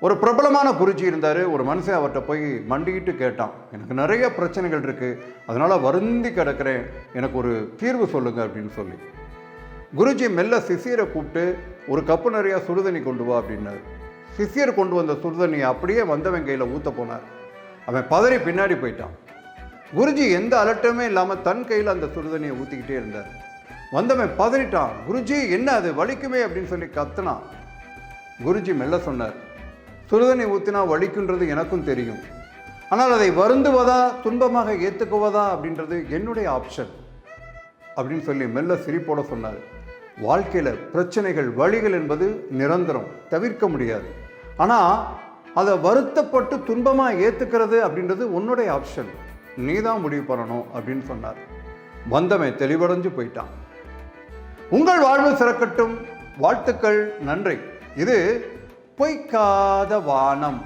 ஒரு பிரபலமான குருஜி இருந்தார். ஒரு மனுஷன் அவர்கிட்ட போய் மண்டிக்கிட்டு கேட்டான். எனக்கு நிறைய பிரச்சனைகள் இருக்குது அதனால் வருந்தி கிடக்கிறேன். எனக்கு ஒரு தீர்வு சொல்லுங்கள் அப்படின்னு சொல்லி. குருஜி மெல்ல சிசியரை கூப்பிட்டு ஒரு கப்பு நிறையா சுடுதண்ணி கொண்டு வா அப்படின்னாரு. சிசியர் கொண்டு வந்த சுடுதண்ணியை அப்படியே வந்தவன் கையில் ஊற்ற போனார். அவன் பதறி பின்னாடி போயிட்டான். குருஜி எந்த அலட்டமே இல்லாமல் தன் கையில் அந்த சுடுதண்ணியை ஊற்றிக்கிட்டே இருந்தார். வந்தவன் பதறிட்டான். குருஜி என்ன அது? வலிக்குமே அப்படின்னு சொல்லி கத்துனான். குருஜி மெல்ல சொன்னார். சுடுதண்ணி ஊற்றினா வலிக்குன்றது எனக்கும் தெரியும். ஆனால் அதை வருந்துவதா துன்பமாக ஏற்றுக்குவதா அப்படின்றது என்னுடைய ஆப்ஷன் அப்படின்னு சொல்லி மெல்ல சிரிப்போட சொன்னார். வாழ்க்கையில் பிரச்சனைகள் வழிகள் என்பது நிரந்தரம் தவிர்க்க முடியாது. ஆனால் அதை வருத்தப்பட்டு துன்பமாக ஏற்றுக்கிறது அப்படின்றது உன்னுடைய ஆப்ஷன் நீ தான் முடிவு பண்ணணும் அப்படின்னு சொன்னார். வந்தவன் தெளிவடைஞ்சு போயிட்டான். உங்கள் வாழ்வு சிறக்கட்டும். வாழ்த்துக்கள் நன்றி. இது பொய்க்காத வானம்.